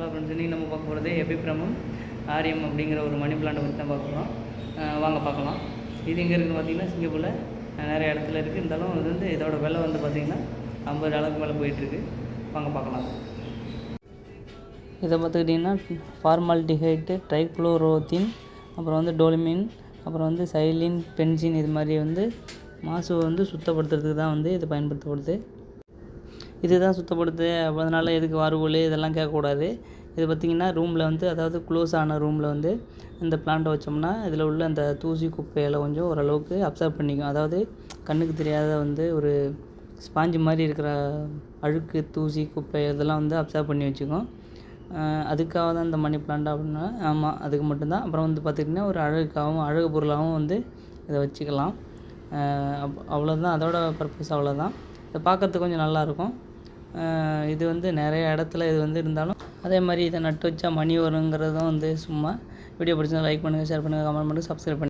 Hello friends இன்றைக்கி நம்ம பார்க்க போகிறது எபிப்ரமம் ஆரியம் அப்படிங்கிற ஒரு மணி பிளான்ட்டை பற்றி தான் பார்க்க போகிறோம் வாங்க பார்க்கலாம். இது எங்கே இருக்குன்னு பார்த்தீங்கன்னா சிங்கப்பூரில் நிறைய இடத்துல இருக்குது இருந்தாலும் இது வந்து இதோட விலை வந்து பார்த்திங்கன்னா ஐம்பது டாலருக்கு மேலே போயிட்டுருக்கு. வாங்க பார்க்கலாம். இதை பார்த்துக்கிட்டிங்கன்னா ஃபார்மால்டிஹைட்டு ட்ரைக்ளோரோத்தின் அப்புறம் வந்து டோலிமின் அப்புறம் வந்து சைலின் பென்சின் இது மாதிரி வந்து மாசு வந்து சுத்தப்படுத்துறதுக்கு தான் வந்து இது பயன்படுத்தப்படுது. இதுதான் சுத்தப்படுத்து அதனால் எதுக்கு வார்கோல் இதெல்லாம் கேட்கக்கூடாது. இது பார்த்திங்கன்னா ரூமில் வந்து அதாவது க்ளோஸ் ஆன ரூமில் வந்து இந்த பிளான்ட்டை வச்சோம்னா இதில் உள்ள அந்த தூசி குப்பையெல்லாம் கொஞ்சம் ஓரளவுக்கு அப்சர்வ் பண்ணிக்கும். அதாவது கண்ணுக்கு தெரியாத வந்து ஒரு ஸ்பாஞ்சு மாதிரி இருக்கிற அழுக்கு தூசி குப்பை இதெல்லாம் வந்து அப்சர்வ் பண்ணி வச்சுக்கும். அதுக்காக தான் இந்த மணி பிளான்ட் அப்படின்னா ஆமாம் அதுக்கு மட்டும்தான். அப்புறம் வந்து பார்த்திங்கன்னா ஒரு அழகுக்காகவும் அழகு பொருளாகவும் வந்து இதை வச்சுக்கலாம். அஹ் அவ்வளோதான் அதோட பர்பஸ் அவ்வளோதான் இதை பார்க்கறதுக்கு கொஞ்சம் நல்லாயிருக்கும் இது வந்து நிறைய இடத்துல இது வந்து இருந்தாலும் அதே மாதிரி இதை நட்டு வச்சா மணி வருங்கிறதும் வந்து சும்மா வீடியோ பிடிச்சா லைக் பண்ணுங்கள் ஷேர் பண்ணுங்கள் கமெண்ட் பண்ணுங்கள் சப்ஸ்கிரைப் பண்ணுங்கள்